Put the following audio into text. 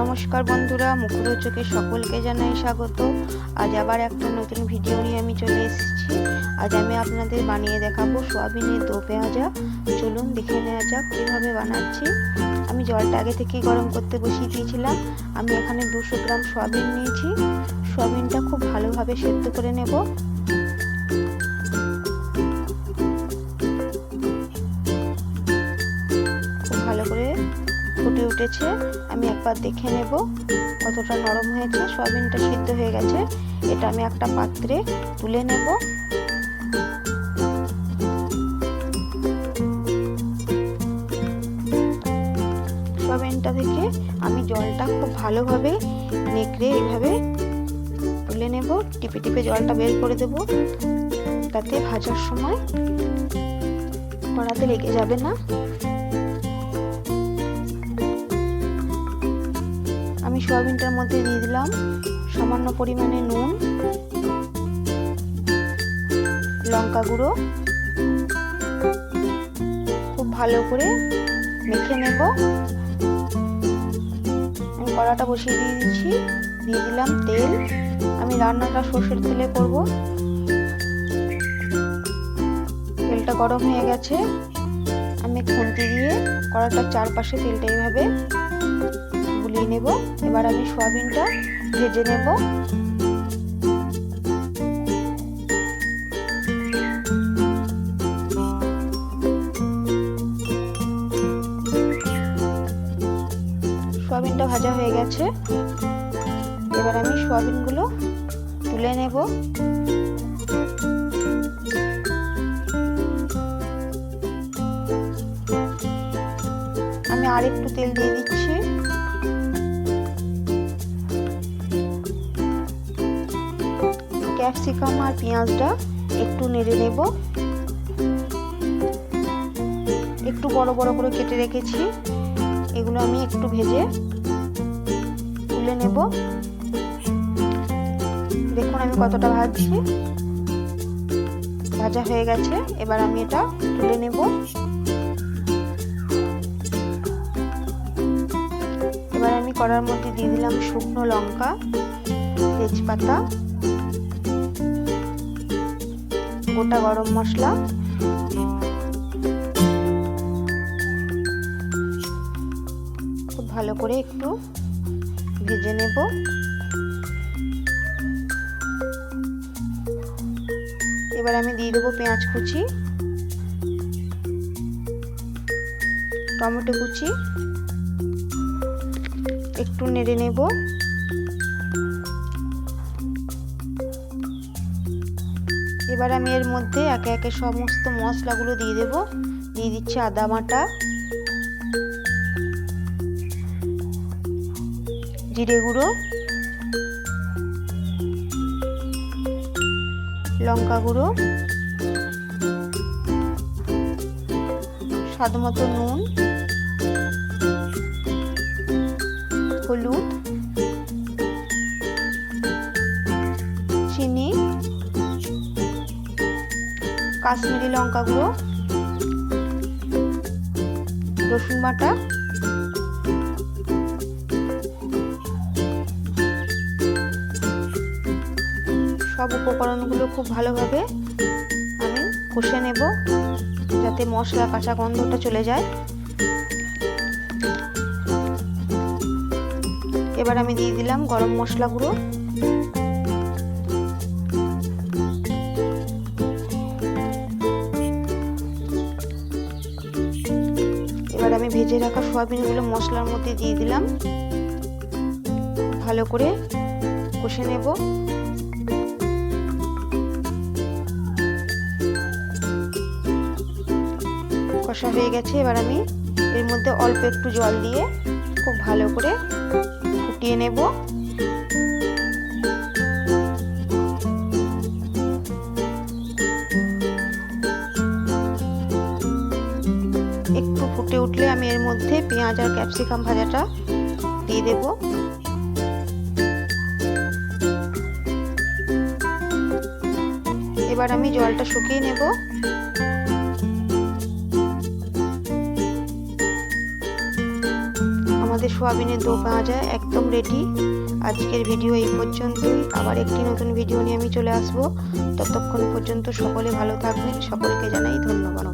নমস্কার বন্ধুরা, মুখরোচকে সকলকে জানাই স্বাগত। আজ আবার একটা নতুন ভিডিও নিয়ে আমি চলে এসেছি। আজ আমি আপনাদের বানিয়ে দেখাবো সোয়াবিনের দো পেঁয়াজা। চলুন দেখে নেওয়া যাক কীভাবে বানাচ্ছি। আমি জলটা আগে থেকেই গরম করতে বসিয়ে দিয়েছিলাম। আমি এখানে দুশো গ্রাম সোয়াবিন নিয়েছি। সোয়াবিনটা খুব ভালোভাবে সেদ্ধ করে নেব। ফুটে উঠেছে আমি একবার দেখে নেব কতটা নরম হয়েছে। সয়াবিনটা সিদ্ধ হয়ে গেছে। এটা আমি একটা পাত্রে তুলে নেব। সয়াবিনটা থেকে আমি জলটা খুব ভালোভাবে নেকড়ে এইভাবে তুলে নেব। টিপে টিপে জলটা বের করে দেব। তাতে ভাজার সময় কড়াতে লেগে যাবে না। সয়াবিনটার মধ্যে দিয়ে দিলাম। সামান্য পরিমাণে নুন, লঙ্কা গুঁড়ো। খুব ভালো করে মেখে নেব। আমি কড়াটা বসিয়ে দিয়ে দিচ্ছি। দিয়ে দিলাম তেল। আমি রান্নাটা সর্ষের তেলে করব। তেলটা গরম হয়ে গেছে। আমি খুন্তি দিয়ে কড়াটার চারপাশে তেলটা এইভাবে গুলিয়ে নেব। এবার আমি সয়াবিনটা ভেজে নেব। সয়াবিনটা ভাজা হয়ে গেছে। এবার আমি সয়াবিনগুলো তুলে নেব। আমি আর একটু তেল দিয়ে দিচ্ছি। ক্যাপসিকাম আর পেঁয়াজটা একটু নেড়ে নেব। একটু বড় বড় করে কেটে রেখেছি। এগুলো আমি একটু ভেজে তুলে নেব। দেখুন আমি কতটা ভাজছি। ভাজা হয়ে গেছে, এবার আমি এটা তুলে নেব। এবার আমি কড়ার মধ্যে দিয়ে দিলাম শুকনো লঙ্কা, তেজপাতা গোটা গরম মশলা। খুব ভালো করে একটু ভেজে নেব। এবার আমি দিয়ে দেবো পেঁয়াজ কুচি, টমেটো কুচি। একটু নেড়ে নেব। এবার আমি এর মধ্যে একে একে সমস্ত মশলাগুলো দিয়ে দেব। দিয়ে দিচ্ছি আদা বাটা, জিরে গুঁড়ো, লঙ্কা গুঁড়ো, স্বাদ মতো নুন, হলুদ কাশ্মীরি লঙ্কা গুঁড়ো রসুন বাটা, সব উপকরণগুলো খুব ভালোভাবে আমি কষে নেব যাতে মশলা কাঁচা গন্ধটা চলে যায়। এবার আমি দিয়ে দিলাম গরম মশলা গুঁড়ো। আমি ভেজে রাখা সয়াবিনগুলো মশলার মধ্যে দিয়ে দিলাম। ভালো করে কষে নেব। কষা হয়ে গেছে, এবার আমি এর মধ্যে অল্প একটু জল দিয়ে খুব ভালো করে ফুটিয়ে নেব। একটু ফুটে উঠলে আমি এর মধ্যে পেঁয়াজ আর ক্যাপসিকাম ভাজাটা দিয়ে দেব। এবার আমি জলটা শুকিয়ে নেব। আমাদের সোয়াবিনের দো ভাজা একদম রেডি আজকের ভিডিও এই পর্যন্তই। আবার একটি নতুন ভিডিও নিয়ে আমি চলে আসব। ততক্ষণ পর্যন্ত সকলে ভালো থাকবেন। সকলকে জানাই ধন্যবাদ।